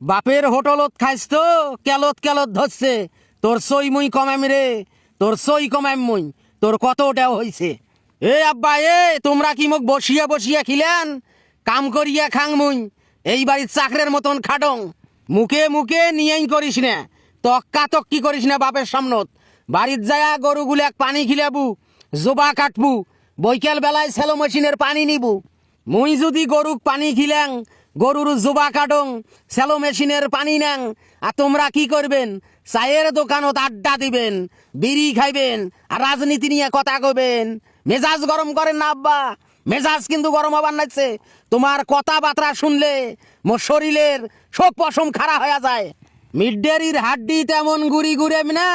বাপের হোটেলত খাইস তো, কেলত কেলত ধরছে। তোর সই মুই কমাম রে, তোর সই কমাম মুই, তোর কত ওটাও হইছে। এ আব্বা, এ, তোমরা কি মোক বসিয়া বসিয়া খিলেন? কাম করিয়া খাং মুই, এই বাড়ির চাকরের মতন খাটং। মুখে মুখে নিয়েই করিস না, তক্কা তক্কি করিস না বাপের সামনত। বাড়ির যায়া গরুগুলাক পানি খিলাবু, জোবা কাটবু, বৈকাল বেলায় সেলো মেশিনের পানি নিবু। মুই যদি গরুক পানি খিলাং গরুর জোবা কাটং, সেলো মেশিনের পানি নেং। আর তোমরা কি করবেন? চায়ের দোকানত আড্ডা দিবেন, বিড়ি খাইবেন, আর রাজনীতি নিয়ে কথা কবেন মেজাজ গরম করেন না আব্বা। মেজাজ কিন্তু গরম হবার নাইছে তোমার কথাবার্তা শুনলে মোর শরীরের শোক পশম খাড়া হয়ে যায়। মিড ডেরির হাড্ডি তেমন গুড়ি গুড়েম না।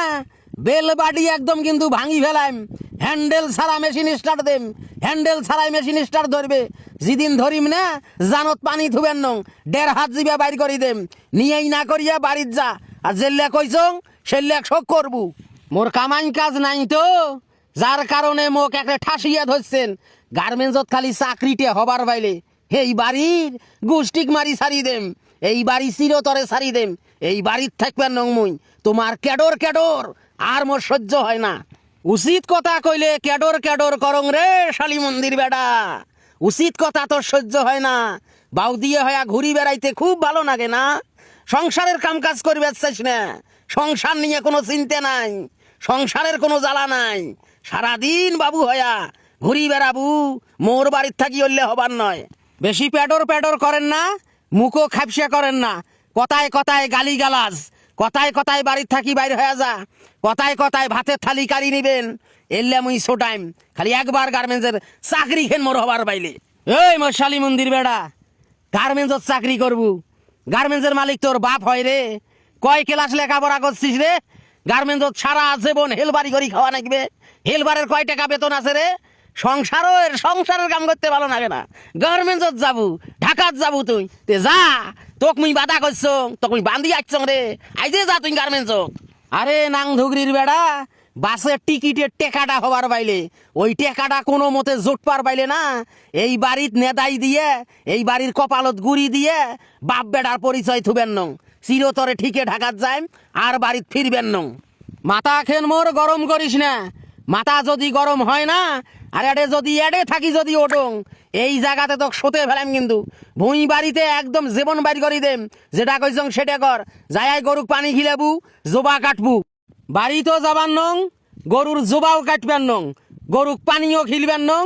বেল একদম কিন্তু ভাঙি ফেলাম হ্যান্ডেল ছাড়া মেশিন স্টার্ট দেম। হ্যান্ডেল ছাড়াই মেশিন স্টার্ট ধরবে। যেদিন ধরিম না, জানত পানি থুবেন নং। দেড় হাত জিবা বাইর করি দেম। নিয়েই না করিয়া বাড়ির যা। আর জেল্লা কইছং সেল্লা শোক করবু। মোর কামাই কাজ নাই তো। যার কারণে মোক একটা ঠাসিয়া ধরছেন। গার্মেন্টসত খালি চাকরিতে হবার বাইলে। এই বাড়ির গুষ্টিক মারি সারি দেম। এই বাড়ি চিরতরে সারি দেম। এই বাড়ির থাকবেন নং মুই। তোমার ক্যাডর ক্যাডর আর মোর সহ্য হয় না। উচিত কথা কইলে ক্যাডর ক্যাডর করং রে শালি মন্দির বেডা। উচিত কথা তোর সহ্য হয় না। বাউ দিয়ে হয়া ঘুরি বেড়াইতে খুব ভালো লাগে না। সংসারের কাম কাজ চাইস না। সংসার নিয়ে কোনো চিন্তা নাই। সংসারের কোনো জ্বালা নাই। সারাদিন বাবু হয়া ঘুরি বেড়াবু। মোর বাড়ির থাকি হইলে হবার নয়। বেশি প্যাডর প্যাডর করেন না, মুখও খাপসা করেন না। কথায় কথায় গালি গালাজ কথায় কথায় বাড়ির থাকি বাইরে হয়ে যা। কথায় কথায় ভাতের থালি কারি নিবেন। এলে মুই সো টাইম খালি একবার গার্মেন্টসের চাকরি খেন মোর হবার বাইলে এই মশালি মন্দির বেড়া, গার্মেন্টসত চাকরি করবু। গার্মেন্টসের মালিক তোর বাপ হয় রে। কয় ক্লাস লেখাপড়া করছিস রে? গার্মেন্টসত সারা জীবন হেলবারি করি খাওয়া নাকবে হেলবারের কয় টাকা বেতন আছে রে? সংসারের সংসারের কাম করতে ভালো লাগে না। গার্মেন্টসত যাবু। ঢাকাত যাবু তুই। তে যা, তোক মুই বাধা করছ, তোক মুই বান্ধি আসছ রে। আইজে যা তুই গার্মেন্টসত আরে নাং ধুগরির বেড়া বাসের টিকিটের টেকাটা হবার বাইলে। ওই টেকাটা কোনো মতে জোটপার বাইলে না। এই বাড়িত নেদাই দিয়ে, এই বাড়ির কপালত গুড়ি দিয়ে, বাপ বেড়ার পরিচয় থুবেন নং। চিরতরে ঠিকে ঢাকাত যায় আর বাড়িত ফিরবেন নং। মাথা খেন মোর গরম করিস না। মাথা যদি গরম হয় না আর এডে যদি এডে থাকি, যদি ওটং এই জায়গাতে তো সতে ফেলাম কিন্তু। ভুঁই বাড়িতে একদম জীবন বাড়ি করি দেম। যেটা কইছং সেটা কর। যাই গরুক পানি খিলাবু, জোবা কাটবু। বাড়ি তো যাবার নং, গরুর জোবাও কাটবেন নং। গরুক পানিও খিলবেন নং,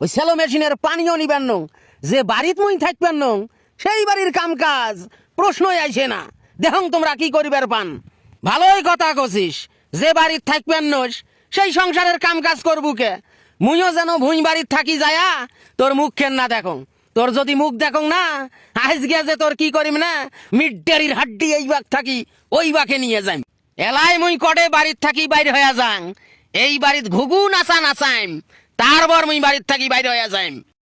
ওই সেলো মেশিনের পানিও নিবেন নং। যে বাড়িত মুই থাকবেন নং, সেই বাড়ির কাম কাজ প্রশ্নই আইছে না। দেখং তোমরা কি করিবার পান? ভালোই কথা কছিস। যে বাড়ির থাকবেন নস, সেই সংসারের কাম কাজ করবু কে? মুইও যেন ভুঁই বাড়ির থাকি যায়া তোর মুখ খেন না দেখং। তোর যদি মুখ দেখং না আজ যে তোর কি করিম না মিডডারির হাড্ডি এই বাক থাকি ওই বাকে নিয়ে যাই এলাই মুই কটে বাড়ির থাকি বাইরে হয়ে যাং। এই বাড়িত ঘুঘু নাচা নাচাইম তারপর মুই বাড়ির থাকি বাইরে হয়ে যাইম।